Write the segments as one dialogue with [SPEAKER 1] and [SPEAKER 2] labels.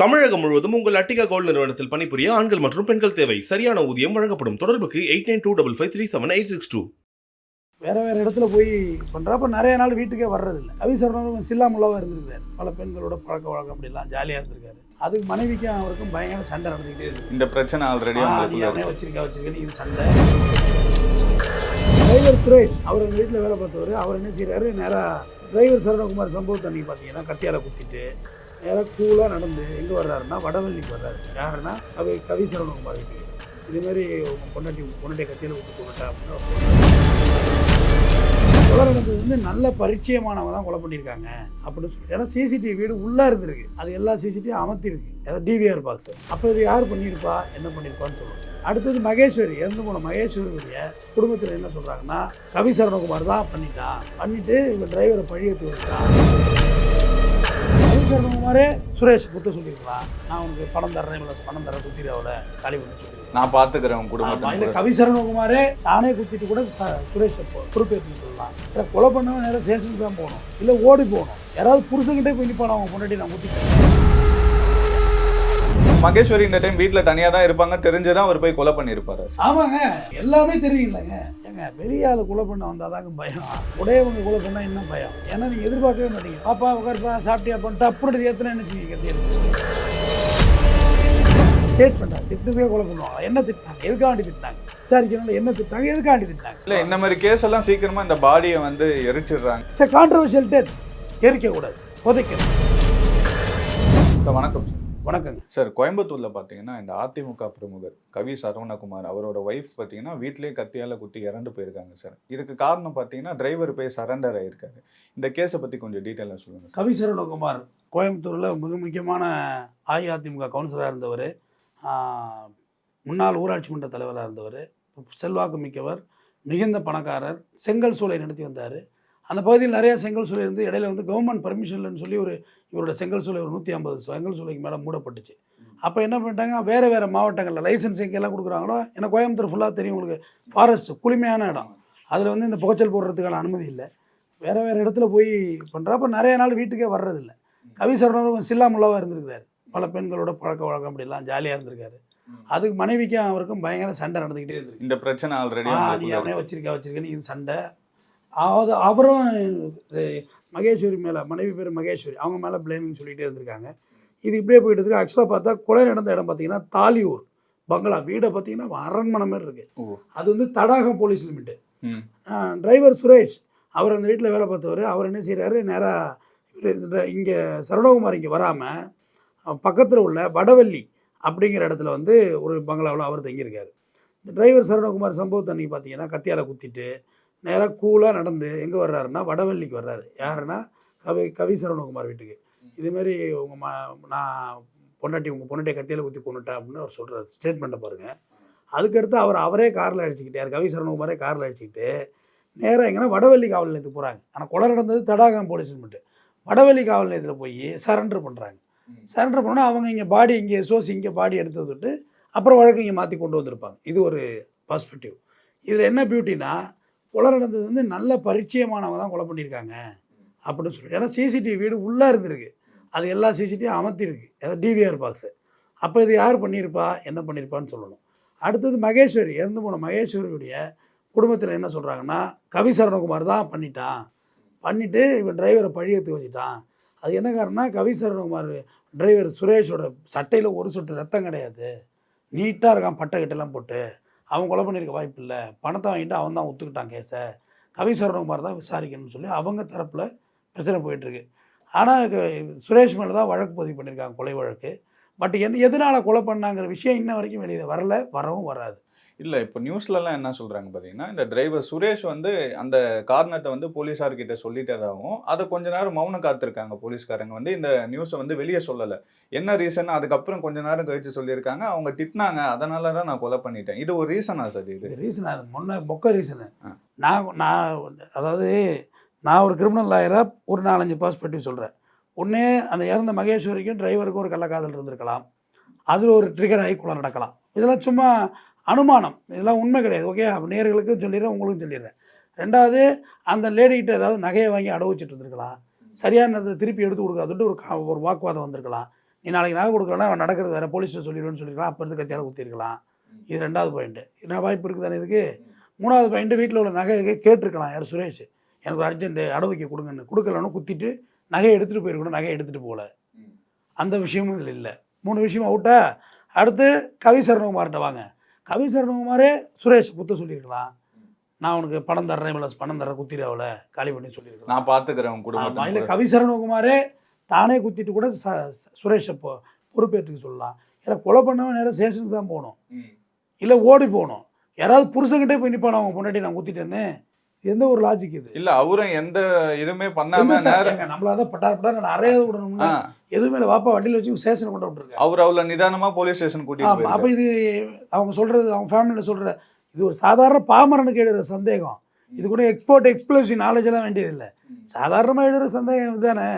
[SPEAKER 1] தமிழகம் முழுவதும் உங்கள் அட்டிகா கோல்ட் நிறுவனத்தில் பணிபுரிய ஆண்கள் மற்றும் பெண்கள் தேவை. சரியான ஊதியம் வழங்கப்படும். தொடர்புக்கு eight nine two double five three seven eight six two.
[SPEAKER 2] வேற வேற இடத்துல போய் பண்ணுறப்ப நிறைய நாள் வீட்டுக்கே வர்றதில்லை. கவிசரணரும் சில்லாமுல்லாவாக இருந்திருக்காரு. பல பெண்களோட பழக்க வழக்கம் அப்படிலாம் ஜாலியாக இருந்திருக்காரு. அதுக்கு மனைவிக்கும் அவருக்கும் பயங்கர சண்டை நடந்துக்கிட்டே இருக்கு.
[SPEAKER 3] இந்த பிரச்சனை ஆல்ரெடி
[SPEAKER 2] வச்சிருக்க வச்சிருக்கேன்னு இது சண்டை. டிரைவர் சுரேஷ் அவர் அந்த வீட்டில் வேலை பார்த்தவர். அவர் என்ன செய்கிறாரு நேராக டிரைவர் சரணகுமார் சம்பவத்தை அன்றைக்கி பார்த்தீங்கன்னா கத்தியால குத்திட்டு நேராக கூலாக நடந்து எங்கே வர்றாருன்னா வடவள்ளிக்கு வர்றாரு. யாருன்னா கவி கவி சரணகுமார் வீட்டுக்கு இதேமாரி உங்கள் பொண்டாட்டி பொண்டாட்டியை கத்தியில் விட்டு கொண்டுட்டா அப்படின்னு அவர் கொலை நடந்தது வந்து நல்ல பரிச்சயமானவங்க தான் கொலை பண்ணியிருக்காங்க அப்படின்னு சொல்லி ஏன்னா சிசிடிவி வீடு உள்ளே இருந்திருக்கு. அது எல்லா சிசிடிவியும் அமர்த்திருக்கு அதாவது டிவிஆர் பாக்ஸ் அப்போ இது யார் பண்ணியிருப்பா? என்ன பண்ணியிருப்பான்னு சொல்லுவோம் அடுத்தது மகேஸ்வரி இறந்து போன மகேஸ்வரியுடைய குடும்பத்தில் என்ன சொல்கிறாங்கன்னா கவி சரணகுமார் தான் பண்ணிட்டான். பண்ணிவிட்டு இவன் டிரைவரை பழியத்து வச்சுட்டான் கவி சரணகுமாரே சுரேஷ் குத்த சொல்லியிருக்கலாம் நான் உனக்கு பணம் தர்றேன் இவ்வளோ பணம் தரேன் குத்திர அவளை காலி பண்ணி சொல்லியிருக்கலாம்
[SPEAKER 3] நான் பாத்துக்கிறேன் உன்
[SPEAKER 2] ஆமா, இல்ல
[SPEAKER 3] குடும்பத்தை
[SPEAKER 2] கவி சரணகுமாரே தானே குத்திட்டு கூட சுரேஷை பொறுப்பேற்று சொல்லலாம் இல்லை கொலை பண்ணவன் நேரம் ஸ்டேஷனுக்கு தான் போகணும். இல்லை ஓடி போகணும். யாராவது புருஷன்கிட்டே போய் நிற்பான அவங்க முன்னாடி நான் குத்திட்டேன்
[SPEAKER 3] மகேஸ்வரி இந்த டைம் வீட்ல தனியா தான் இருப்பாங்க. தெரிஞ்சுதான் அவர் போய் கொலை பண்ணிருப்பாரு
[SPEAKER 2] ஆமாங்க. எல்லாமே தெரியுங்களேங்க ஏங்க பெரிய ஆள் கொலை பண்ண வந்தாதாங்க பயம். உடையவங்க கொலை பண்ணால் இன்னும் பயம்? ஏன்னா நீங்கள் எதிர்பார்க்கவே மாட்டீங்க. பாப்பா உட்காருப்பா சாப்பிட்டியா பண்ணிட்டு அப்புறம் ஏற்றினா என்ன செய்வீங்க? ஸ்டேட்மெண்ட்டா திட்டுறதுக்கே கொலை பண்ணுவாங்க. என்ன திட்டினாங்க? எதுக்காண்டி திட்டினாங்க? விசாரிக்கணும் என்ன திட்டினாங்க? எதுக்காண்டி திட்டினாங்க?
[SPEAKER 3] இல்ல இந்த மாதிரி கேஸ் எல்லாம் சீக்கிரமா இந்த பாடியை வந்து எரிச்சிடுறாங்க.
[SPEAKER 2] சார் கான்ட்ரவர்ஷியல் டெத் எரிக்கக்கூடாது. புதைக்கணும்.
[SPEAKER 3] சார், வணக்கம்.
[SPEAKER 2] வணக்கங்க.
[SPEAKER 3] சார் கோயம்புத்தூர்ல பாத்தீங்கன்னா இந்த அதிமுக பிரமுகர் கவி சரவணகுமார் அவரோட ஒய்ஃப் பாத்தீங்கன்னா வீட்லயே கத்தியால குத்தி இறந்து போயிருக்காங்க சார். இதுக்கு காரணம் பாத்தீங்கன்னா டிரைவர் போய் சரண்டர் ஆயிருக்காரு. இந்த கேஸை பத்தி கொஞ்சம் டீட்டெயிலா சொல்லுங்க.
[SPEAKER 2] கவி சரவணகுமார் கோயம்புத்தூரில் மிக முக்கியமான அஇஅதிமுக கவுன்சிலராக இருந்தவர் முன்னாள் ஊராட்சி மன்ற தலைவராக இருந்தவர் செல்வாக்கு மிக்கவர் மிகுந்த பணக்காரர் செங்கல் சூளை நடத்தி வந்தார். அந்த பகுதியில் நிறைய செங்கல் சூளை இருந்து இடையில வந்து கவர்மெண்ட் பர்மிஷன்லன்னு சொல்லி ஒரு இவரோட செங்கல் சூளை ஒரு நூற்றி ஐம்பது செங்கல் சூளைக்கு மேலே மூடப்பட்டுச்சு. அப்போ என்ன பண்ணிட்டாங்க? வேறு வேறு மாவட்டங்களில் லைசன்ஸ் எங்கெல்லாம் கொடுக்குறாங்களோ ஏன்னா கோயம்புத்தூர் ஃபுல்லாக தெரியும் உங்களுக்கு. ஃபாரஸ்ட் குளுமையான இடம். அதில் வந்து இந்த புகைச்சல் போடுறதுக்கான அனுமதி இல்லை. வேறு வேறு இடத்துல போய் பண்ணுறப்ப நிறைய நாள் வீட்டுக்கே வர்றதில்ல. கவி சரணரும் சில்லாமுல்லாவாக இருந்திருக்காரு பல பெண்களோட பழக்க வழக்கம் அப்படிலாம் ஜாலியாக இருந்திருக்காரு. அதுக்கு மனைவிக்கும் அவருக்கும் பயங்கர சண்டை நடந்துக்கிட்டே இருந்திருக்கு.
[SPEAKER 3] இந்த பிரச்சனை ஆல்ரெடி
[SPEAKER 2] நீ அவனே வச்சிருக்க வச்சிருக்கேன்னு இது சண்டை. அது அவரும் மகேஸ்வரி மேலே மனைவி பேர் மகேஸ்வரி அவங்க மேலே பிளேமிங் சொல்லிகிட்டே இருந்திருக்காங்க. இது இப்படியே போயிட்டு இருக்கு. ஆக்சுவலாக பார்த்தா கொலை நடந்த இடம் பார்த்தீங்கன்னா தாலியூர் பங்களா. வீடை பார்த்தீங்கன்னா அரண்மனை மாதிரி இருக்கு.
[SPEAKER 3] ஓ.
[SPEAKER 2] அது வந்து Thadagam police limit. Driver Suresh அவர் அந்த வீட்டில் வேலை பார்த்தவர். அவர் என்ன செய்கிறாரு நேராக இங்கே சரவணகுமார் இங்கே வராமல் பக்கத்தில் உள்ள வடவள்ளி அப்படிங்கிற இடத்துல வந்து ஒரு பங்களாவில் அவர் தங்கியிருக்காரு. இந்த டிரைவர் சரவணகுமார் சம்பவத்தை அன்றைக்கி பார்த்தீங்கன்னா கத்தியால குத்திட்டு நேராக கூலாக நடந்து எங்கே வர்றாருன்னா வடவள்ளிக்கு வர்றாரு. யாருன்னா கவி கவி சரவணகுமார் வீட்டுக்கு. இதுமாரி உங்கள் ம நான் பொண்டாட்டி உங்கள் பொண்டாட்டியை கத்தியில் குத்தி கொண்டுட்டேன் அப்படின்னு அவர் சொல்கிறார் ஸ்டேட்மெண்ட்டை பாருங்கள் அதுக்கடுத்து அவர் அவரே காரில் அடிச்சுக்கிட்டார். கவி சரவணகுமாரே காரில் அடிச்சுக்கிட்டு நேராக எங்கன்னா வடவள்ளி காவல் நிலையத்துக்கு போகிறாங்க ஆனால் கொலை நடந்தது தடாகம் போலீஸ் மட்டும் வடவள்ளி காவல் நிலையத்தில் போய் சரண்டர் பண்ணுறாங்க சரண்டர் பண்ணால் அவங்க இங்கே பாடி இங்கே சோஸ் இங்கே பாடி எடுத்து விட்டு அப்புறம் வழக்கு இங்கே மாற்றி கொண்டு வந்திருப்பாங்க. இது ஒரு பர்ஸ்பெக்டிவ் இதில் என்ன பியூட்டினா கொலை நடந்தது வந்து நல்ல பரிச்சயமானவங்க தான் கொலை பண்ணியிருக்காங்க அப்படின்னு சொல்லிட்டு ஏன்னா சிசிடிவி வீடு உள்ளே இருந்திருக்கு. அது எல்லா சிசிடிவியும் அமர்த்திருக்கு அதாவது டிவிஆர் பாக்ஸு அப்போ இது யார் பண்ணியிருப்பா? என்ன பண்ணியிருப்பான்னு சொல்லணும். அடுத்தது மகேஸ்வரி இறந்து போன மகேஸ்வரியுடைய குடும்பத்தில் என்ன சொல்கிறாங்கன்னா கவி சரணகுமார் தான் பண்ணிட்டான். பண்ணிவிட்டு இவன் டிரைவரை பழியத்து வச்சுட்டான். அது என்ன காரணம்னா கவி சரணகுமார் டிரைவர் சுரேஷோட சட்டையில் ஒரு சொட்டு ரத்தம் கிடையாது. நீட்டாக இருக்கான் பட்டை கட்டெல்லாம் போட்டு. அவன் கொலை பண்ணியிருக்க வாய்ப்பு இல்லை பணத்தை வாங்கிட்டு அவன் தான் ஒத்துக்கிட்டான் கேஸை. கவி சரணகுமார் தான் விசாரிக்கணும்னு சொல்லி அவங்க தரப்பில் பிரச்சனை போயிட்டுருக்கு. ஆனால் சுரேஷ் மேலே தான் வழக்கு பதிவு பண்ணியிருக்காங்க கொலை வழக்கு. பட் என் எதனால் கொலை பண்ணாங்கிற விஷயம் இன்ன வரைக்கும் வெளியில் வரல வரவும் வராது.
[SPEAKER 3] இல்ல இப்போ நியூஸ்ல எல்லாம் என்ன சொல்றாங்க பாத்தீங்கன்னா இந்த டிரைவர் சுரேஷ் வந்து அந்த காரணத்தை வந்து போலீஸார் கிட்ட சொல்லிட்டதாகவும் அதை கொஞ்ச நேரம் மௌனம் காத்திருக்காங்க போலீஸ்காரங்க வந்து இந்த நியூஸை வந்து வெளியே சொல்லல. என்ன ரீசன் அதுக்கப்புறம் கொஞ்ச நேரம் கழிச்சு சொல்லியிருக்காங்க அவங்க திட்டினாங்க அதனால தான் நான் கொலை பண்ணிட்டேன். இது ஒரு ரீசனா சார் இது?
[SPEAKER 2] ரீசன் அது முன்ன மொக்க ரீசனு. நான் நான் அதாவது நான் ஒரு கிரிமினல் லாயராக ஒரு நாலஞ்சு பர்ஸ்பெக்டிவ் சொல்கிறேன் ஒன்று அந்த இறந்த மகேஸ்வரிக்கும் டிரைவருக்கும் ஒரு கள்ளக்காதல் இருந்திருக்கலாம். அதில் ஒரு ட்ரிகர் ஆகி கொலை நடக்கலாம். இதெல்லாம் சும்மா அனுமானம். இதெல்லாம் உண்மை கிடையாது. ஓகே நேர்களுக்கும் சொல்லிடுறேன் உங்களுக்கும் சொல்லிடுறேன். ரெண்டாவது அந்த லேடிகிட்ட ஏதாவது நகையை வாங்கி அடவு வச்சுட்டு இருந்திருக்கலாம். சரியான நேரத்தில் திருப்பி எடுத்து கொடுக்காதுட்டு ஒரு கா- ஒரு வாக்குவாதம் வந்திருக்கலாம். நீ நாளைக்கு நகை கொடுக்கலன்னா அவன் நடக்கிறது வேறு போலீஸில் சொல்லிடுவேன்னு சொல்லியிருக்கலாம் அப்போ இருந்து கத்தியால் குத்திருக்கலாம். இது ரெண்டாவது பாயிண்ட்டு என்ன வாய்ப்பு இருக்குது தானே இதுக்கு? மூணாவது பாயிண்ட்டு வீட்டில் உள்ள நகையை கேட்டிருக்கலாம். யார்? சுரேஷ். எனக்கு ஒரு அர்ஜென்ட்டு அடவு கொடுங்கன்னு. கொடுக்கலன்னு குத்திட்டு நகையை எடுத்துகிட்டு போயிருக்கணும் நகையை எடுத்துகிட்டு போகல. அந்த விஷயமும் இதில் இல்லை. மூணு விஷயம் அவுட்டா அடுத்து கவி சரணகுமார்கிட்ட வாங்க. கவி சரணகுமாரே சுரேஷ் குத்த சொல்லியிருக்கலாம். நான் உனக்கு பணம் தர்றேன் இவ்வளோ பணம் தர்றேன் குத்திராவில் காலி பண்ணி சொல்லியிருக்கலாம்.
[SPEAKER 3] நான் பாத்துக்கிறேன் உன்
[SPEAKER 2] ஆமா, இல்லை கவி சரணகுமாரே தானே குத்திட்டு கூட ச சுரேஷை பொ பொறுப்பேற்றுக்க சொல்லலாம். ஏன்னா கொலை பண்ணவன் நேரம் ஸ்டேஷனுக்கு தான் போகணும். இல்லை ஓடி போகணும். யாராவது புருஷன்கிட்டே போய் நிற்பான அவங்க பொண்டாட்டி நான் குத்திட்டேன்னு? எந்த ஒரு லாஜிக் இது?
[SPEAKER 3] இல்ல அவரும் எந்த இதுவுமே
[SPEAKER 2] எந்த
[SPEAKER 3] பண்ணாம
[SPEAKER 2] நம்மளால தான் பட்டா பட்டா நான் அறையாவது விடணும்னா எதுவுமே இல்லை வாப்பா வண்டியில் வச்சு ஸ்டேஷன் கொண்டு விட்டுருக்கேன்
[SPEAKER 3] அவர் அவ்வளவு நிதானமா போலீஸ் ஸ்டேஷன் கூட்டிட்டு
[SPEAKER 2] அப்போ. இது அவங்க சொல்கிறது அவங்க ஃபேமிலியில் சொல்கிற இது ஒரு சாதாரண பாமரனுக்கு எழுதுகிற சந்தேகம். இது கூட எக்ஸ்போர்ட் எக்ஸ்ப்ளோசிவ் நாலேஜ் எல்லாம் வேண்டியதில்லை. சாதாரணமாக எழுதுகிற சந்தேகம் இதுதானே?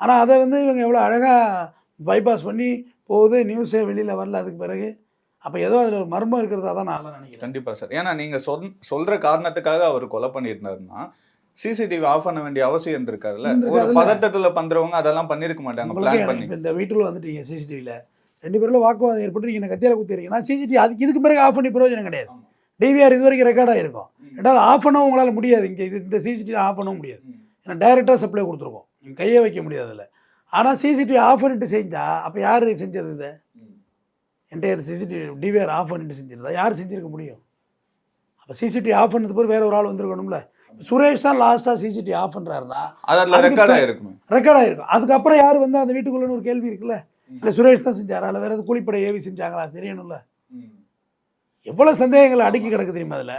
[SPEAKER 2] ஆனால் அதை வந்து இவங்க எவ்வளோ அழகாக பைபாஸ் பண்ணி போகுது நியூஸே வெளியில் வரல அதுக்கு பிறகு. அப்போ ஏதோ அதில் ஒரு மர்மம் இருக்கிறதா தான் நான் நினைக்கிறேன்.
[SPEAKER 3] கண்டிப்பா சார். ஏன்னா நீங்க சொல் சொல்ற காரணத்துக்காக அவர் கொலை பண்ணியிருந்தாருன்னா சிசிடிவி ஆஃப் பண்ண வேண்டிய அவசியம் இருந்திருக்காருல்ல. ஒரு. பதட்டத்துல பண்றவங்க அதெல்லாம் பண்ணிருக்க மாட்டாங்க பிளான் பண்ணி.
[SPEAKER 2] இந்த வீட்டுக்குள்ள வந்துட்டீங்க சிசிடிவியில் ரெண்டு பேரில் வாக்குவாதம் ஏற்பட்டு நீங்கள் கத்தியால குத்திருக்கீங்கன்னா சிசிடிவி அதுக்கு இதுக்கு பிறகு ஆஃப் பண்ணி பிரயோஜனம் கிடையாது. டிவிஆர் இது வரைக்கும் ரெக்கார்ட் ஆகிருக்கும்
[SPEAKER 3] ம்.
[SPEAKER 2] ரெண்டாவது ஆஃப் பண்ணவும் உங்களால் முடியாது. இங்கே இது இந்த சிசிடிவி ஆஃப் பண்ணவும் முடியாது. ஏன்னா டைரெக்டாக சப்ளை கொடுத்துருக்கோம் நீங்கள் கையே வைக்க முடியாது அதில் ஆனால் சிசிடிவி ஆஃப் பண்ணிட்டு செஞ்சால் அப்போ யார் செஞ்சது இதை. என்டையர் சிசிடிவி டிவிஆர் ஆஃப் பண்ணிட்டு செஞ்சிருந்தா. யார் செஞ்சிருக்க முடியும்? அப்போ சிசிடிவி ஆஃப் பண்ணது பிறகு வேற ஒரு ஆள் வந்திருக்கணும்ல. சுரேஷ் தான் லாஸ்ட்டாக சிசிடிவி ஆஃப் பண்ணுறாருன்னா
[SPEAKER 3] ரெக்கார்ட் ஆயிருக்குமே
[SPEAKER 2] ரெக்கார்ட் ஆயிருக்கும் அதுக்கப்புறம் யார் வந்து அந்த வீட்டுக்குள்ளன்னு ஒரு கேள்வி இருக்குல்ல. இல்லை சுரேஷ் தான் செஞ்சாரா. இல்லை வேற எதாவது கூலிப்படை ஏவி செஞ்சாங்களா? தெரியணும்ல. எவ்வளோ சந்தேகங்கள் அடுக்கி கிடக்கு தெரியுமா அதில்?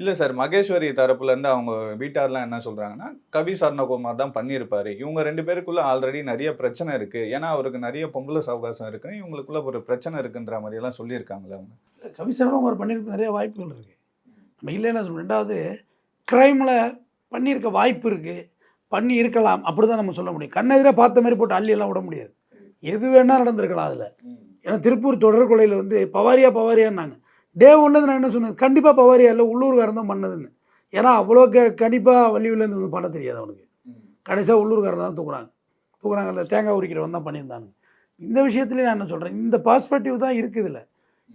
[SPEAKER 3] இல்ல சார் மகேஸ்வரி தரப்புல இருந்து அவங்க வீட்டார்லாம் என்ன சொல்றாங்கன்னா கவி சரணகுமார் தான் பண்ணியிருப்பாரு. இவங்க ரெண்டு பேருக்குள்ள ஆல்ரெடி நிறைய பிரச்சனை இருக்கு. ஏன்னா அவருக்கு நிறைய பொம்பளை சவகாசம் இருக்கு. இவங்களுக்குள்ள ஒரு பிரச்சனை இருக்குன்ற மாதிரி எல்லாம் சொல்லியிருக்காங்களே அவங்க
[SPEAKER 2] கவிசரணகுமார் பண்ணியிருக்க நிறைய வாய்ப்புகள் இருக்குது நம்ம இல்லைன்னு சொல்ல ரெண்டாவது க்ரைமில் பண்ணியிருக்க வாய்ப்பு இருக்குது பண்ணி இருக்கலாம். அப்படி தான் நம்ம சொல்ல முடியும். கண்ணெதிராக பார்த்த மாதிரி போட்டு அள்ளி எல்லாம் விட முடியாது. எது வேணால் நடந்திருக்கலாம் அதில். ஏன்னா திருப்பூர் தொடர் கொலையில் வந்து பவாரியா பவாரியான்னாங்க. டே ஒன்லேருந்து நான் என்ன சொன்னேன்? கண்டிப்பாக பவாரியா இல்லை உள்ளூர்காரன் தான் பண்ணதுன்னு. ஏன்னா அவ்வளோ க கண்டிப்பாக வள்ளியூர்லேருந்து வந்து பண்ண தெரியாது அவனுக்கு. கடைசியாக உள்ளூர்காரன் தான் தூக்குறாங்க தூக்குறாங்கல்ல தேங்காய் உரிக்கிறவன் தான் பண்ணியிருந்தாங்க இந்த விஷயத்துலேயும் நான் என்ன சொல்கிறேன் இந்த பாஸ்பெக்டிவ் தான் இருக்குது இதில்.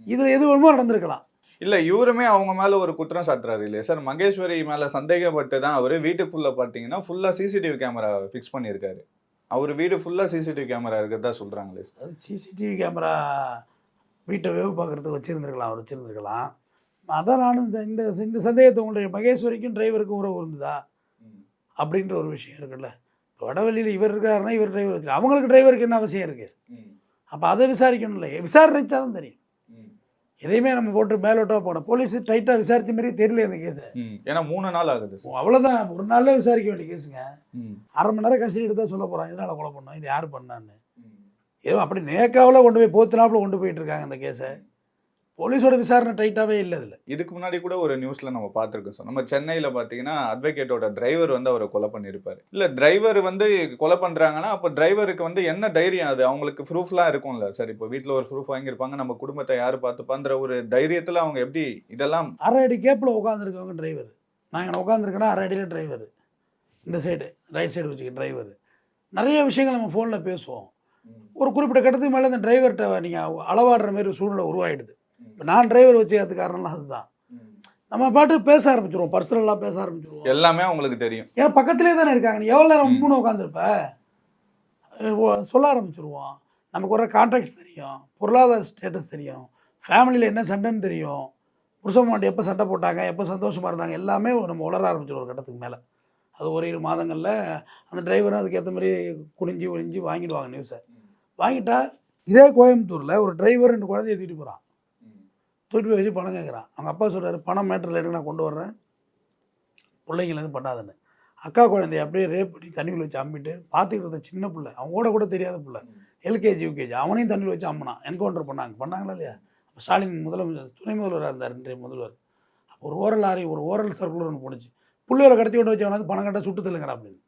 [SPEAKER 2] இதில் எது வேணுமோ நடந்திருக்கலாம்.
[SPEAKER 3] இல்ல இவருமே அவங்க மேல ஒரு குற்றம் சாட்டுறாரு இல்லையா? சார் மகேஸ்வரி மேல சந்தேகப்பட்டு தான் அவரு வீட்டுக்குள்ள பாத்தீங்கன்னா ஃபுல்லா சிசிடிவி கேமரா ஃபிக்ஸ் பண்ணியிருக்காரு. அவர் வீடு ஃபுல்லா சிசிடிவி கேமரா இருக்கிறதா சொல்றாங்களே சார்.
[SPEAKER 2] அது சிசிடிவி கேமரா வீட்டை வேவு பார்க்குறதுக்கு வச்சுருந்துருக்கலாம் அவர் வச்சுருந்துருக்கலாம். அதான் நானும் இந்த இந்த இந்த சந்தேகத்தை உங்களுடைய மகேஸ்வரிக்கும் டிரைவருக்கும் உறவு இருந்ததா? அப்படின்ற ஒரு விஷயம் இருக்குல்ல. இப்போ வடவள்ளியில் இவர் இருக்காருன்னா இவர் டிரைவர் வச்சு அவங்களுக்கு டிரைவருக்கு என்ன அவசியம் இருக்குது அப்போ அதை விசாரிக்கணும்ல விசாரிச்சா தான் தெரியும். எதையுமே நம்ம போட்டு மேலோட்டாக போனோம் போலீஸ் டைட்டாக விசாரிச்ச மாதிரி தெரியல இந்த கேஸை.
[SPEAKER 3] ஏன்னா மூணு நாள் ஆகுது.
[SPEAKER 2] அவ்வளோதான் ஒரு நாளில் விசாரிக்க வேண்டிய கேஸுங்க. அரை மணி நேரம் கஸ்டடி எடுத்தால் சொல்ல போகிறான் இதனால் கொலை பண்ணோம்? இது யார் பண்ணான்னு. ஏதோ அப்படி நேக்காவில் கொண்டு போய் போத்துனாப்புல கொண்டு போயிட்டு இருக்காங்க இந்த கேஸை போலீஸோட விசாரணை டைட்டாகவே இல்லை இதில்
[SPEAKER 3] இதுக்கு முன்னாடி கூட ஒரு நியூஸ்ல நம்ம பார்த்துருக்கோம். சார் நம்ம சென்னையில பாத்தீங்கன்னா அட்வொகேட்டோட டிரைவர் வந்து அவரை கொலை பண்ணியிருப்பாரு. இல்ல டிரைவர் வந்து கொலை பண்றாங்கன்னா அப்போ டிரைவருக்கு வந்து என்ன தைரியம் அது? அவங்களுக்கு ப்ரூஃப்லாம் இருக்கும்ல. சார் இப்போ வீட்ல ஒரு ப்ரூஃப் வாங்கியிருப்பாங்க நம்ம குடும்பத்தை யாரு பார்த்துப்பான்ற ஒரு தைரியத்துல அவங்க எப்படி இதெல்லாம்
[SPEAKER 2] அரை அடி கேப்பில் உட்காந்துருக்கவங்க டிரைவர் நான் இங்கே உட்காந்துருக்கேன்னா அரை அடியில் டிரைவர் இந்த சைடு ரைட் சைடு வச்சுக்க டிரைவர் நிறைய விஷயங்கள் நம்ம ஃபோனில் பேசுவோம். ஒரு குறிப்பிட்ட கட்டத்துக்கு மேலே இந்த டிரைவர்கிட்ட நீங்கள் அளவாடுற மாதிரி சூழ்நிலை உருவாயிடுது. இப்போ நான் டிரைவர் வச்சுக்கிறதுக்கு காரணம்லாம் அதுதான். நம்ம பாட்டு பேச ஆரம்பிச்சிருவோம். பர்சனலாக பேச ஆரம்பிச்சிருவோம்.
[SPEAKER 3] எல்லாமே அவங்களுக்கு தெரியும்.
[SPEAKER 2] ஏன்னா பக்கத்துலேயே தானே இருக்காங்க. நீ எவ்வளோ நேரம். மூணு உட்காந்துருப்ப சொல்ல ஆரம்பிச்சிருவோம். நமக்கு ஒரு கான்டாக்ட்ஸ் தெரியும். பொருளாதார ஸ்டேட்டஸ் தெரியும். ஃபேமிலியில் என்ன சண்டைன்னு தெரியும். புருஷன் மாட்டி எப்போ சண்டை போட்டாங்க எப்போ சந்தோஷமாக இருந்தாங்க எல்லாமே நம்ம உணர ஆரம்பிச்சிடும் ஒரு கட்டத்துக்கு மேலே. அது ஒரு இரு மாதங்களில் அந்த டிரைவரும் அதுக்கேற்ற மாதிரி குனிஞ்சு ஒளிஞ்சு வாங்கிடுவாங்க நியூஸை வாங்கிட்டா இதே கோயம்புத்தூரில் ஒரு டிரைவர் ரெண்டு குழந்தைய தூக்கிட்டு போகிறான் தூக்கிட்டு போய் வச்சு பணம் கேட்குறான் அவங்க அப்பா சொல்கிறாரு பணம் மேட்டரில் எடுக்க நான் கொண்டு வர்றேன்? பிள்ளைங்கள எதுவும் பண்ணாதுன்னு அக்கா குழந்தைய அப்படியே ரேப் பண்ணி தண்ணிக்குள்ள வச்சு அம்பிட்டு பார்த்துக்கிட்டு இருந்த சின்ன பிள்ளை அவன் கூட கூட தெரியாத பிள்ளை எல்கேஜி யூகேஜி அவனையும் தண்ணியில் வச்சு அம்மனான் என்கவுண்டர் பண்ணாங்க. பண்ணாங்களா இல்லையா? அப்போ ஸ்டாலின் முதலமைச்சர் துணை முதல்வராக இருந்தார் இன்றைய முதல்வர். அப்போ ஒரு ஓரல் லாரி ஒரு ஓரல் சர்க்குலர் ஒன்று போணுச்சு. புள்ளையோட கடத்தி கொண்டு வச்சு அவனாவது பணம் கட்ட சுட்டு தள்ளுங்கிறான் அப்படின்னு.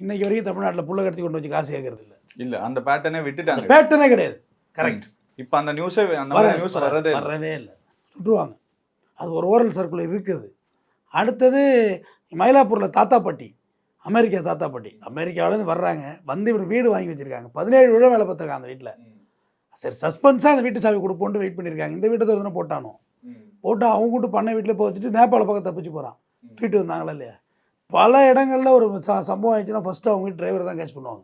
[SPEAKER 2] இன்னைக்கு வரைக்கும் தமிழ்நாட்டில் புள்ள கடத்தி கொண்டு வச்சு காசு கேட்கறது இல்லை.
[SPEAKER 3] இல்ல அந்த பேட்டர்னே விட்டுட்டாங்க.
[SPEAKER 2] பேட்டனே கிடையாது. கரெக்ட்
[SPEAKER 3] இப்ப அந்த நியூஸே அந்த நியூஸ் வர்றதே.
[SPEAKER 2] வரவே இல்லை. சுட்டுருவாங்க. அது ஒரு ஓரல் சர்க்குலர் இருக்குது. அடுத்தது மயிலாப்பூரில் தாத்தாப்பட்டி அமெரிக்கா தாத்தா பாட்டி அமெரிக்காவிலேருந்து வர்றாங்க. வந்து இவரு வீடு வாங்கி வச்சுருக்காங்க. பதினேழு வருடம் வேலை பார்த்துருக்காங்க அந்த வீட்டில் சரி சஸ்பென்ஸாக அந்த வீட்டு சாவி கொடுப்போன்ட்டு வெயிட் பண்ணியிருக்காங்க இந்த வீட்டை திறந்து போட்டானோ? போட்டு அவங்க கூட்டு பண்ணை வீட்டில் போய் வச்சுட்டு நேபாள பக்கம் தப்பிச்சு போகிறான் ட்ரீட் வந்தாங்களா இல்லையா? பல இடங்கள்ல ஒரு ச சம்பவம் ஆயிடுச்சுன்னா ஃபஸ்ட்டு அவங்க வீட்டு டிரைவர் தான் கேட்ச் பண்ணுவாங்க.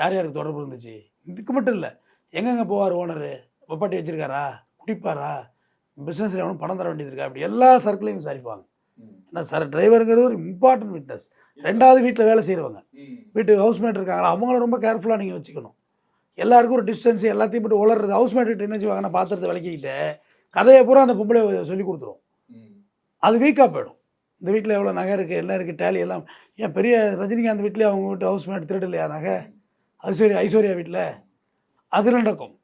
[SPEAKER 2] யார் யாருக்கு தொடர்பு இருந்துச்சு? இதுக்கு மட்டும் இல்லை. எங்கெங்கே போவார் ஓனரு வெப்பாட்டி வச்சிருக்காரா? குடிப்பாரா? பிஸ்னஸில் எவனும் பணம் தர வேண்டியது இருக்கா? அப்படி எல்லா சர்க்கிளையும் விசாரிப்பாங்க. ஏன்னா சார் டிரைவருங்கிறது ஒரு இம்பார்ட்டன்ட் விட்னஸ் ரெண்டாவது வீட்டில் வேலை செய்கிறவங்க வீட்டு ஹவுஸ்மேட் இருக்காங்களா? அவங்கள ரொம்ப கேர்ஃபுல்லாக நீங்கள் வச்சுக்கணும். எல்லாருக்கும் ஒரு டிஸ்டன்ஸ் எல்லாத்தையும் போட்டு உளறது. ஹவுஸ்மேட் என்ன செய்வாங்கன்னா பாத்திரத்தை விளக்கிக்கிட்டு கதையை பூரா அந்த பொம்பளை சொல்லி கொடுத்துரும். அது வீக்காக போயிடும். இந்த வீட்டில் எவ்வளோ நகை இருக்குது என்ன இருக்குது டேலி எல்லாம். ஏன் பெரிய ரஜினிகாந்த் வீட்லேயே அவங்க வீட்டு ஹவுஸ்மேட் திருடு இல்லையா நகை? ஐஸ்வர்யா ஐஸ்வர்யா வீட்டில் அது நடக்கும்.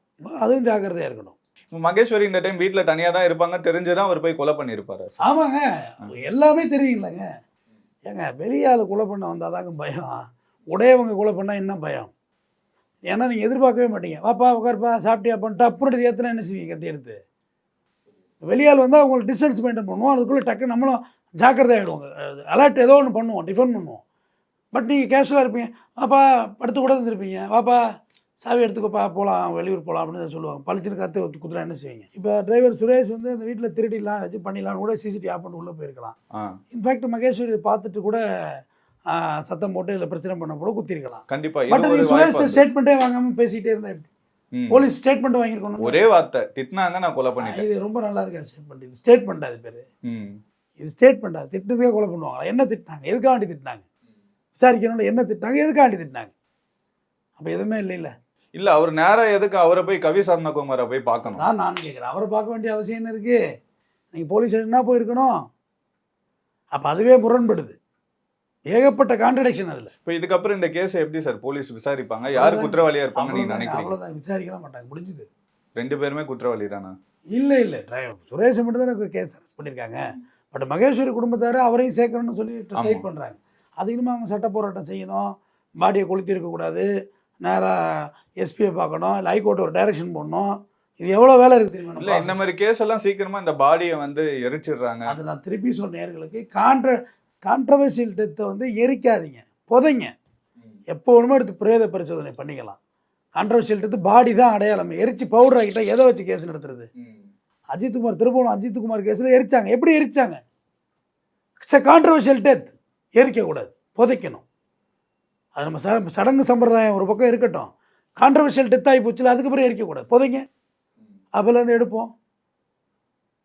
[SPEAKER 2] அதுவும் ஜாக்கிரதையாக இருக்கணும்.
[SPEAKER 3] இப்ப மகேஸ்வரி இந்த டைம் வீட்ல தனியா தான் இருப்பாங்க. தெரிஞ்சுதான் அவர் போய் கொலை பண்ணிருப்பாரு
[SPEAKER 2] ஆமாங்க. எல்லாமே தெரியுங்களேங்க ஏங்க வெளியால் கொலை பண்ண வந்தால் தாங்க பயம். உடையவங்க கொலை பண்ணால் என்ன பயம்? ஏன்னா நீங்கள் எதிர்பார்க்கவே மாட்டீங்க. வாப்பா உட்காருப்பா சாப்பிட்டியா பண்ணிட்டு அப்புறம் இது ஏற்றினா என்ன செய்வீங்க கத்தி எடுத்து? வெளியால் வந்தால் அவங்களுக்கு டிஸ்டன்ஸ் மெயின்டைன் பண்ணுவோம். அதுக்குள்ளே டக்கு நம்மளும் ஜாக்கிரதை ஆகிடுவோங்க அலர்ட் ஏதோ ஒன்று பண்ணுவோம். டிஃபன் பண்ணுவோம். பட் நீங்கள் கேஷுவலாக இருப்பீங்க. வாப்பா படுத்து கூட இருந்திருப்பீங்க வாப்பா சாவி எடுத்துக்கோப்பா போகலாம் வெளியூர் போகலாம் அப்படின்னு சொல்லுவாங்க. பளிச்சுன்னு கற்று குத்துறா என்ன செய்வீங்க? இப்போ டிரைவர் சுரேஷ் வந்து அந்த வீட்டில் திருடிடலாம் ஏதாச்சும் பண்ணிடலாம் கூட சிசிடிவி ஆஃப் பண்ணி உள்ளே போயிருக்கலாம். இன்ஃபேக்ட் மகேஸ்வரி பார்த்துட்டு கூட சத்தம் போட்டு இதில் பிரச்சனை பண்ண கூட குத்திருக்கலாம்.
[SPEAKER 3] கண்டிப்பா.
[SPEAKER 2] பட் நீங்கள் சுரேஷ். ஸ்டேட்மெண்ட்டே வாங்காமல் பேசிகிட்டே இருந்தா எப்படி?
[SPEAKER 3] ம்.
[SPEAKER 2] போலீஸ் ஸ்டேட்மெண்ட் வாங்கியிருக்கணும்
[SPEAKER 3] ஒரே வார்த்தை திட்டினாங்க நான் கொலை பண்ணிட்டேன்.
[SPEAKER 2] இது ரொம்ப நல்லா இருக்கா ஸ்டேட்மெண்ட் இது ஸ்டேட்மெண்ட் அது பேர். இது ஸ்டேட்மெண்ட் அது திட்டுறதுக்கே கொலை பண்ணுவாங்களா? என்ன திட்டினாங்க? எதுக்காண்டி திட்டினாங்க? விசாரிக்கணும்ல என்ன திட்டினாங்க எதுக்காண்டி திட்டினாங்க? அப்போ எதுவுமே இல்லை இல்லை
[SPEAKER 3] இல்ல அவர் நேரா எதுக்கு அவரை போய் கவி சரணகுமாரை போய் பார்க்கணும்?
[SPEAKER 2] தான் நான் கேட்குறேன் அவரை பார்க்க வேண்டிய அவசியம் என்ன இருக்குது நீங்கள் போலீஸ் ஸ்டேஷனா போயிருக்கணும்? அப்போ அதுவே முரண்படுது. ஏகப்பட்ட கான்ட்ரடிக்ஷன் அதில்.
[SPEAKER 3] இப்ப இதுக்கப்புறம் இந்த கேஸ் எப்படி சார் போலீஸ் விசாரிப்பாங்க? யாரு குற்றவாளியா இருப்பாங்க நீங்க
[SPEAKER 2] அவ்வளோதான்
[SPEAKER 3] நினைக்கிறீங்க?
[SPEAKER 2] அவ்வளோதான் விசாரிக்கலாம் மாட்டாங்க. முடிஞ்சுது.
[SPEAKER 3] ரெண்டு பேருமே குற்றவாளி தானா?
[SPEAKER 2] இல்லை இல்லை. டிரைவர் சுரேஷ் மட்டும் தான் கேஸ் அரெஸ்ட் பண்ணியிருக்காங்க பட் மகேஸ்வரி குடும்பத்தார் அவரையும் சேர்க்கணும்னு சொல்லி. டைப் பண்ணுறாங்க அது இனிமே அவங்க சட்ட போராட்டம் செய்யணும். பாடியை கொளுத்தி இருக்கக்கூடாது நேராக எஸ்பியை பார்க்கணும். இல்லை ஹைகோர்ட் ஒரு டைரக்ஷன் போடணும். இது எவ்வளோ வேலை இருக்குது தெரியுமா
[SPEAKER 3] இல்ல இந்த மாதிரி கேஸ் எல்லாம் சீக்கிரமா இந்த பாடியை வந்து எரிச்சிடுறாங்க.
[SPEAKER 2] அது நான் திருப்பி சொன்ன நேர்களுக்கு கான்ட்ர கான்ட்ரவர்சியல் டெத்தை வந்து எரிக்காதீங்க. புதைங்க. எப்போ வேணுமோ எடுத்து பிரேத பரிசோதனை பண்ணிக்கலாம். கான்ட்ரவர்சியல் டெத்து பாடி தான் அடையாளம். எரிச்சு பவுடர் ஆகிட்டா எதை வச்சு கேஸ் நடத்துறது? அஜித்குமார் திருப்பூரம் அஜித்குமார் கேஸில் எரிச்சாங்க. எப்படி எரிச்சாங்க? இட்ஸ் கான்ட்ரவர்ஷியல் டெத் எரிக்கக்கூடாது புதைக்கணும். அது நம்ம ச சடங்கு சம்பிரதாயம் ஒரு பக்கம் இருக்கட்டும். கான்ட்ரவர்ஷியல் டெத் ஆகி போச்சுல அதுக்கப்புறம் எரிக்கக்கூடாது. புதைங்க. அப்போலேருந்து எடுப்போம்.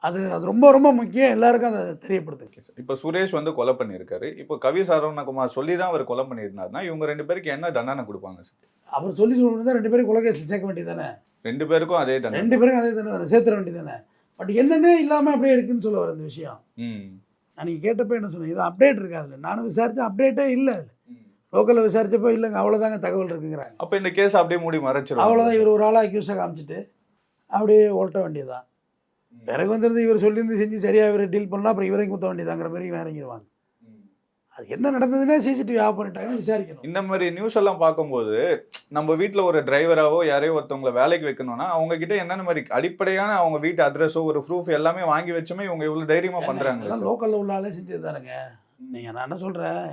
[SPEAKER 2] அது அது ரொம்ப ரொம்ப முக்கியம். எல்லாருக்கும் அதை தெரியப்படுத்துங்க.
[SPEAKER 3] இப்ப சுரேஷ் வந்து கொலை பண்ணியிருக்காரு. இப்போ கவி சரவணகுமார் சொல்லி தான் அவர் கொலை பண்ணியிருந்தாருன்னா இவங்க ரெண்டு பேருக்கு என்ன தண்டனை கொடுப்பாங்க சார்
[SPEAKER 2] அவர் சொல்லி சொல்லணும் ரெண்டு பேரும் குலகேசில் சேர்க்க வேண்டியது தானே
[SPEAKER 3] ரெண்டு பேருக்கும் அதே தண்டனை.
[SPEAKER 2] ரெண்டு பேரும் அதே தானே? சேர்த்துற வேண்டியது தானே பட் என்னன்னே இல்லாமல் அப்படியே இருக்குன்னு சொல்ல வர இந்த விஷயம் நீங்கள் கேட்டப்போ என்ன சொன்னேன்? இது அப்டேட் இருக்காதுல்ல நானும் விசாரித்தேன் அப்டேட்டே இல்லை அதில். லோக்கலில் விசாரிச்சப்போ இல்லைங்க அவ்வளோதாங்க தகவல் இருக்குங்கிறாங்க.
[SPEAKER 3] அப்ப இந்த கேஸ் அப்படியே மூடி மறைச்சிருவாங்க.
[SPEAKER 2] அவ்வளோதான் இவர் ஒரு ஆளாக அக்யூஸாக காமிச்சிட்டு அப்படியே ஓட்ட வேண்டியதுதான். பிறகு வந்துருந்து இவர் சொல்லியிருந்து செஞ்சு சரியாக இவர் டீல் பண்ணலாம் அப்புறம் இவரையும் குத்த வேண்டியதாங்கிற மாதிரி இவன் இறங்கிடுவாங்க அது என்ன நடந்ததுன்னே சிசிடிவி ஆஃப் பண்ணிட்டாங்கன்னு விசாரிக்கணும்.
[SPEAKER 3] இந்த மாதிரி நியூஸ் எல்லாம் பார்க்கும்போது நம்ம வீட்ல ஒரு டிரைவராவோ யாரையோ ஒருத்தவங்களை வேலைக்கு வைக்கணும்னா அவங்க கிட்ட என்னென்ன மாதிரி அடிப்படையான அவங்க வீட்டு அட்ரஸோ ஒரு ப்ரூஃப் எல்லாமே வாங்கி வச்சுமே இவங்க இவ்வளவு தைரியமா பண்றாங்க.
[SPEAKER 2] இதெல்லாம் லோக்கலில் உள்ள ஆளே செஞ்சது தானுங்க. நீங்கள் நான் என்ன சொல்கிறேன்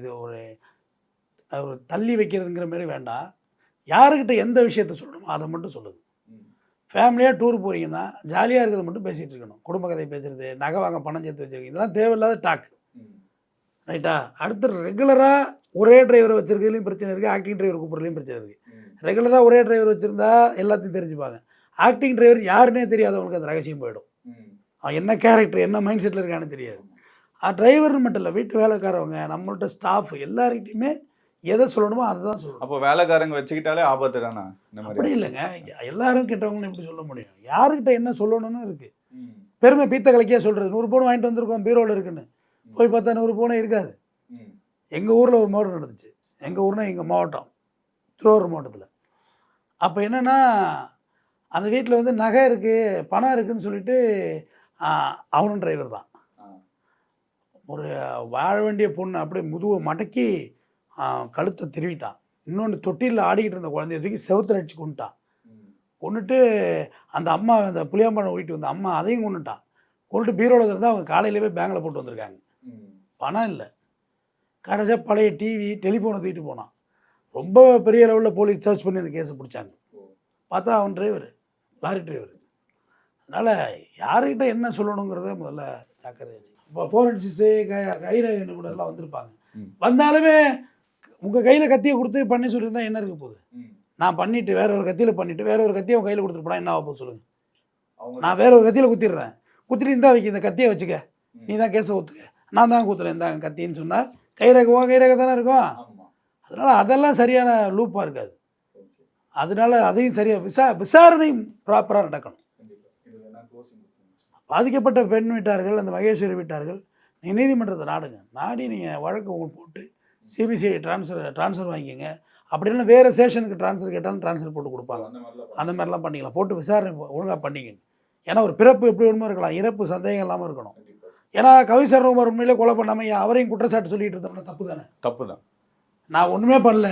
[SPEAKER 2] இது ஒரு ஒரு தள்ளி வைக்கிறதுங்கிற மாதிரி வேண்டாம். யாருக்கிட்ட எந்த விஷயத்த சொல்லணுமோ அதை மட்டும் சொல்லுது. ஃபேமிலியாக டூர் போகிறீங்கன்னா ஜாலியாக இருக்கிறத மட்டும் பேசிகிட்டு இருக்கணும். குடும்ப கதை பேசுறது நகை வாங்க பணம் சேர்த்து வச்சிருக்கீங்க இதெல்லாம் தேவையில்லாத டாக் ரைட்டா? அடுத்து ரெகுலராக ஒரே டிரைவரை வச்சிருக்கிறதுலையும் பிரச்சனை இருக்குது ஆக்டிங் டிரைவர் கூப்பிட்றதுலையும் பிரச்சனை இருக்குது ரெகுலராக ஒரே டிரைவர் வச்சுருந்தா எல்லாத்தையும் தெரிஞ்சுப்பாங்க ஆக்டிங் டிரைவர் யாருன்னே தெரியாதவங்களுக்கு அந்த ரகசியம் போயிடும். அவன் என்ன கேரக்டர் என்ன மைண்ட் செட்டில் இருக்கான்னு தெரியாது. டிரைவர்னு மட்டும் இல்லை வீட்டு வேலைக்காரவங்க நம்மள்ட்ட ஸ்டாஃப் எல்லாருக்கிட்டையுமே எதை சொல்லணுமோ அதை தான் சொல்லணும்.
[SPEAKER 3] அப்போ வேலைக்காரங்க வச்சுக்கிட்டாலே ஆபத்து தானா?
[SPEAKER 2] அப்படி இல்லைங்க. எல்லாரும் கெட்டவங்களும் எப்படி சொல்ல முடியும்? யாருக்கிட்ட என்ன சொல்லணும்னு இருக்குது பெருமை பீத்த கலக்கியா சொல்கிறது நூறு பவுன் வாங்கிட்டு வந்திருக்கோம் பீரோவில் இருக்குன்னு. போய் பார்த்தா நூறு பவுனே இருக்காது. எங்கள் ஊரில் ஒரு மோட்டர் நடந்துச்சு. எங்கள் ஊர்னா எங்கள் மாவட்டம். திருவாரூர் மாவட்டத்தில். அப்போ என்னென்னா அந்த வீட்டில் வந்து நகை இருக்குது பணம் இருக்குன்னு சொல்லிட்டு அவனும் டிரைவர் தான். ஒரு வாழ வேண்டிய பொண்ணு அப்படியே முதுவை மடக்கி கழுத்தை திருவிட்டான். இன்னொன்று தொட்டிலில் ஆடிக்கிட்டு இருந்த குழந்தைய தூக்கி செவுத்துல அடிச்சு கொண்டுட்டான் கொண்டுட்டு அந்த அம்மா அந்த புளியாம்பழம் வீட்டு வந்த அம்மா அதையும் கொண்டுட்டான் கொண்டுட்டு பீரோவில் இருந்தால் அவங்க காலையிலேயே பேங்கில் போட்டு வந்திருக்காங்க. பணம் இல்லை. கடைசியாக பழைய டிவி டெலிஃபோனை தூக்கிட்டு போனான். ரொம்ப பெரிய லெவலில் போலீஸ் சர்ச் பண்ணி அந்த கேஸை பிடிச்சாங்க. பார்த்தா அவன் டிரைவர் லாரி டிரைவர் அதனால் யாருக்கிட்ட என்ன சொல்லணுங்கிறத முதல்ல ஜாக்கிரதை இப்போ ஃபோரன்சிஸு கை கைரேகை நிபுணர்லாம் வந்திருப்பாங்க. வந்தாலுமே உங்கள் கையில் கத்தியை கொடுத்து பண்ணி சொல்லியிருந்தா என்ன இருக்க போகுது? நான் பண்ணிட்டு வேற ஒரு கத்தியில் பண்ணிட்டு வேற ஒரு கத்தியை உன் கையில் கொடுத்துட்டு போனா என்ன ஆக போகுது சொல்லுங்க. நான் வேற ஒரு கத்தியில் குத்திடுறேன். குத்திட்டு இருந்தா வைக்க இந்த கத்தியை வச்சுக்க. நீ தான் கேஸை ஒத்துக்க. நான் தான் குத்துறேன் இந்த கத்தின்னு சொன்னால் கைரேகவோ கைரேகை தானே இருக்கும் அதனால அதெல்லாம் சரியான லூப்பாக இருக்காது. அதனால அதையும் சரியாக விசா விசாரணை ப்ராப்பராக நடக்கணும். பாதிக்கப்பட்ட பெண் வீட்டார்கள் அந்த மகேஸ்வரி வீட்டார்கள் நீங்கள் நீதிமன்றத்தை நாடுங்க. நாடி நீங்கள் வழக்கு உங்களுக்கு போட்டு சிபிசிஐ ட்ரான்ஸ்ஃபர் ட்ரான்ஸ்ஃபர் வாங்கிக்கோங்க. அப்படி இல்லைன்னா வேறு ஸ்டேஷனுக்கு ட்ரான்ஸ்ஃபர் கேட்டாலும் ட்ரான்ஸ்ஃபர் போட்டு கொடுப்பாங்க. அந்த மாதிரிலாம் பண்ணிக்கலாம். போட்டு விசாரணை ஒழுங்காக பண்ணிங்க ஏன்னா ஒரு பிறப்பு எப்படி வேணுமோ இருக்கலாம். இறப்பு சந்தேகம் இல்லாமல் இருக்கணும். ஏன்னா கவிசர் ரோமர் உண்மையிலே கொலை பண்ணாமல் அவரையும் குற்றச்சாட்டு சொல்லிட்டு இருந்தோம்னா தப்பு தானே
[SPEAKER 3] தப்பு தான்
[SPEAKER 2] நான் ஒன்றுமே பண்ணல.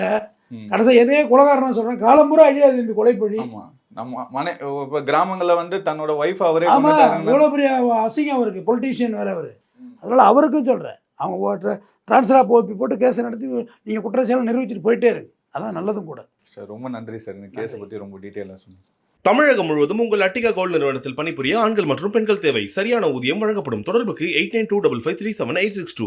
[SPEAKER 2] கடைசி என்னையே கொலகாரனா சொல்கிறேன் காலம்புறா அழியாது இந்த கொலைப்பழி.
[SPEAKER 3] ஆமா. நம்ம மனை இப்ப கிராமங்கள்ல வந்து தன்னோட ஒய்ஃப் அவரே
[SPEAKER 2] ஆமாம் இவ்வளோ பெரிய அசிங்கம் அவருக்கு. பொலிட்டீஷியன் வேறு அவர். அதனால் அவருக்கும் சொல்கிறேன் அவங்க ட்ரான்ஸ்ஃபராக போப்பி போட்டு கேஸை நடத்தி நீங்கள் குற்றச்சாலை நிரூபிச்சுட்டு போயிட்டே இருக்கு. அதான் நல்லதும் கூட.
[SPEAKER 3] சார் ரொம்ப நன்றி சார். இந்த கேஸை பத்தி ரொம்ப டீட்டெயிலாக சொன்னீங்க.
[SPEAKER 1] தமிழகம் முழுவதும் உங்கள் அட்டிகா கோல்டு நிறுவனத்தில் பணிபுரிய ஆண்கள் மற்றும் பெண்கள் தேவை. சரியான ஊதியம் வழங்கப்படும். தொடர்புக்கு eight nine two double five three seven eight six two.